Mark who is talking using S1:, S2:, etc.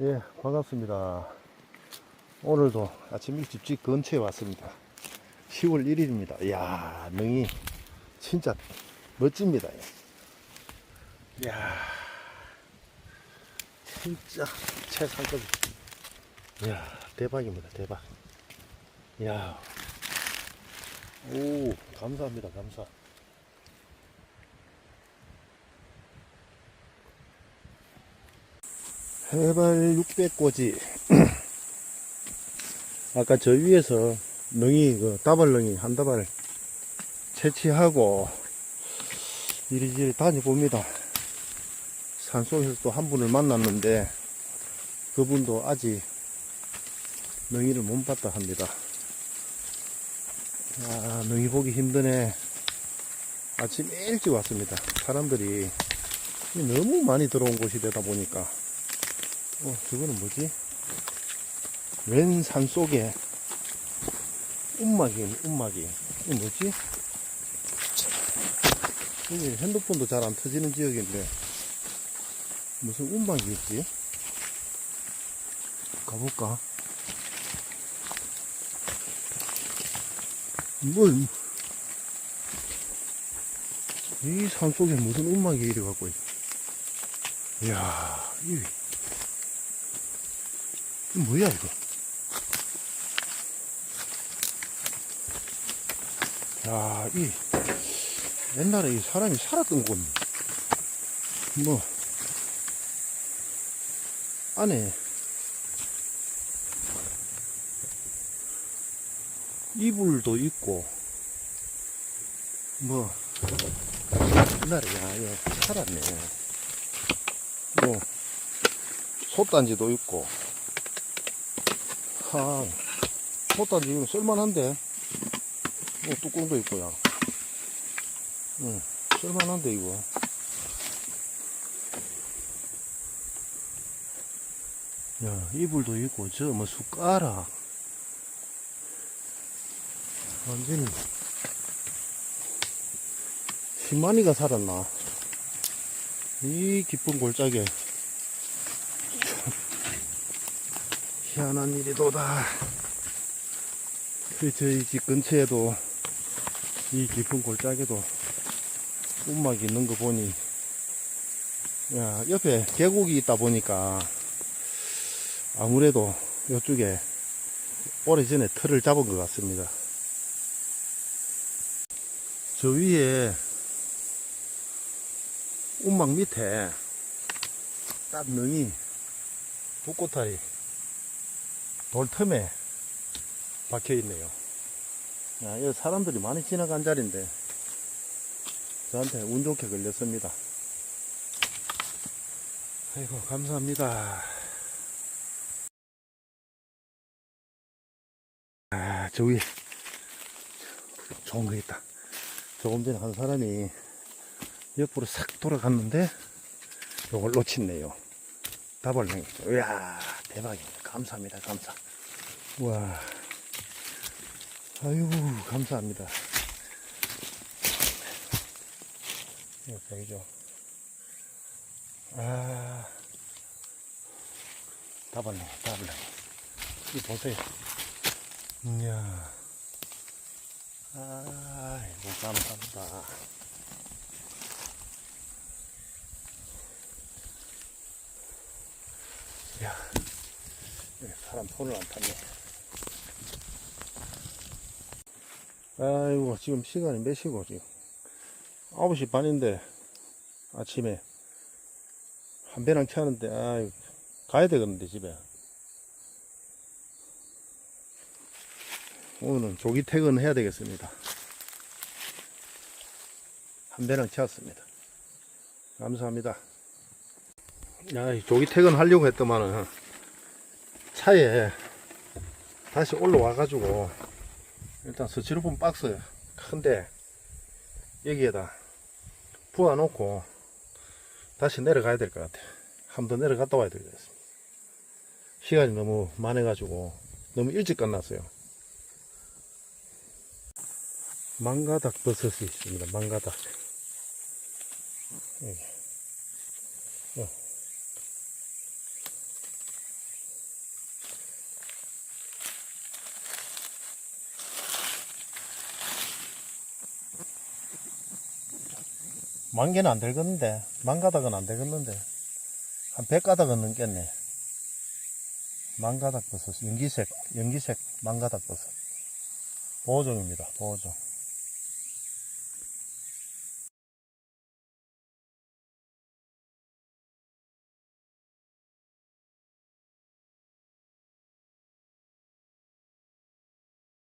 S1: 예, 반갑습니다. 오늘도 아침 일찍 집 근처에 왔습니다. 10월 1일입니다. 이야, 능이 진짜 멋집니다. 이야, 진짜 최상급. 이야, 대박입니다. 대박. 이야, 오, 감사합니다. 감사. 해발 600고지. 아까 저 위에서 능이, 그 다발능이 한 다발 채취하고 이리저리 다녀봅니다. 산속에서 또 한 분을 만났는데 그분도 아직 능이를 못 봤다 합니다. 아, 능이 보기 힘드네. 아침 일찍 왔습니다. 사람들이 너무 많이 들어온 곳이 되다 보니까 어, 저거는 뭐지? 웬산 속에 움막이, 움막이. 이게 뭐지? 여기 핸드폰도 잘 안 터지는 지역인데, 무슨 움막이 있지? 가볼까? 뭐, 이 산 속에 무슨 움막이 이래 갖고 있 이야, 이 이거 뭐야 이거? 야, 이 옛날에 이 사람이 살았던 곳, 뭐 안에 이불도 있고, 뭐 옛날에 야, 이거 살았네. 뭐 솥단지도 있고. 아, 못단지 이거 쓸만한데. 어, 뚜껑도 있고요. 응, 쓸만한데, 이거. 야, 이불도 있고, 저, 뭐, 숟가락. 완전히. 시마니가 살았나. 이 깊은 골짜기에. 희한한 일이도다. 그 저희 집 근처에도 이 깊은 골짜기도 움막이 있는 거 보니 야 옆에 계곡이 있다 보니까 아무래도 이쪽에 오래전에 틀을 잡은 것 같습니다. 저 위에 움막 밑에 딱 능이 붓고타리 돌 틈에 박혀 있네요. 야, 이 사람들이 많이 지나간 자리인데 저한테 운 좋게 걸렸습니다. 아이고 감사합니다. 아, 저 위에 좋은 거 있다. 조금 전에 한 사람이 옆으로 싹 돌아갔는데 요걸 놓쳤네요. 다벌랭이. 이야 대박입니다. 감사합니다. 감사. 와. 아유, 감사합니다. 이거 보이죠? 아. 다벌랭이, 다벌랭이. 이 보세요. 이야. 아이고, 감사합니다. 야, 사람 손을 안 탔네. 아이고, 지금 시간이 몇 시고, 지금. 9시 반인데, 아침에. 한 배랑 차는데, 아이 가야 되겠는데, 집에. 오늘은 조기 퇴근해야 되겠습니다. 한 배랑 채웠습니다. 감사합니다. 야, 이 조기 퇴근하려고 했더만은, 차에 다시 올라와 가지고, 일단 스티로폼 박스 큰데 여기에다 부어 놓고 다시 내려가야 될 것 같아. 한번 더 내려갔다 와야 되겠습니다. 시간이 너무 많아 가지고 너무 일찍 끝났어요. 망가닥 버섯이 있습니다. 망가닥. 여기. 만 개는 안 되겠는데, 만 가닥은 안 되겠는데, 한백 가닥은 넘겠네. 만 가닥 버섯, 연기색, 연기색 만 가닥 버섯. 보호종입니다, 보호종.